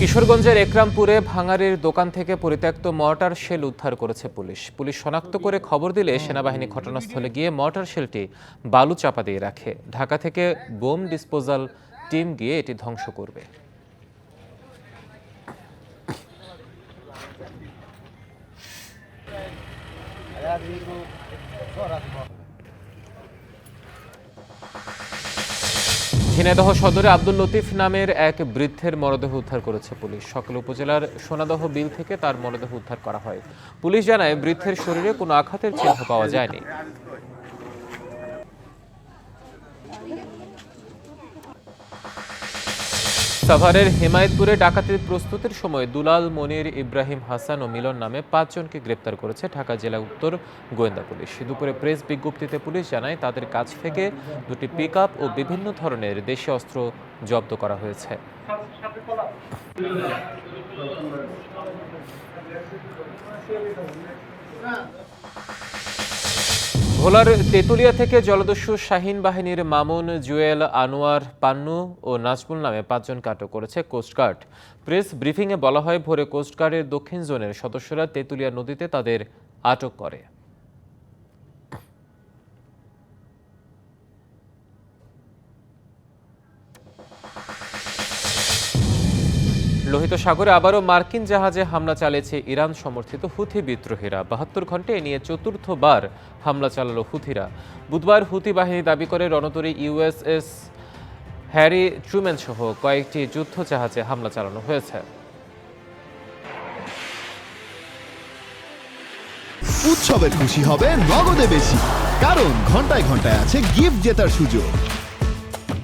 কিশোরগঞ্জের একরামপুরে ভাঙারির দোকান থেকে পরিত্যক্ত মর্টার শেল উদ্ধার করেছে পুলিশ। পুলিশ শনাক্ত করে খবর দিলে সেনাবাহিনী ঘটনাস্থলে গিয়ে মর্টার শেলটি বালু চাপা দিয়ে রাখে। ঢাকা থেকে বোম ডিসপোজাল টিম গিয়ে এটি ধ্বংস করবে। ঝিনাইদহ সদরে আব্দুল লতিফ নামের এক বৃদ্ধের মরদেহ উদ্ধার করেছে পুলিশ। সকল উপজেলার সোনাদহ বিল থেকে তার মরদেহ উদ্ধার করা হয়। পুলিশ জানায়, বৃদ্ধের শরীরে কোনো আঘাতের চিহ্ন পাওয়া যায়নি। সাভারের হেমায়েতপুরে ডাকাতির প্রস্তুতির সময় দুলাল মনির ইব্রাহিম হাসান ও মিলন নামে পাঁচজনকে গ্রেপ্তার করেছে ঢাকা জেলা উত্তর গোয়েন্দা পুলিশ। দুপুরে প্রেস বিজ্ঞপ্তিতে পুলিশ জানায়, তাদের কাছ থেকে দুটি পিক ও বিভিন্ন ধরনের দেশি অস্ত্র জব্দ করা হয়েছে। ভোলার তেতুলিয়া থেকে জলদস্যু শাহিন বাহিনীর মামুন, জুয়েল, আনোয়ার, পান্নু ও নাজমুল নামে পাঁচজনকে আটক করেছে কোস্টগার্ড প্রেস ব্রিফিংয়ে বলা হয়, ভোরে কোস্টগার্ডের দক্ষিণ জোনের সদস্যরা তেতুলিয়া নদীতে তাদের আটক করে। লোহিত সাগরে আবারও মার্কিন জাহাজে হামলা চালিয়েছে ইরান সমর্থিত হুথি বিদ্রোহীরা। বাহাত্তর ঘন্টায় নিয়ে চতুর্থবার হামলা চালালো হুথিরা। বুধবার হুথি বাহিনী দাবি করে রণতরী ইউএসএস হ্যারি ট্রুম্যান সহ কয়েকটি যুদ্ধ জাহাজে হামলা চালানো হয়েছে। উৎসবের খুশি হবে নগদে বেশি, কারণ ঘন্টায় ঘন্টায় আছে গিফট জেতার সুযোগ।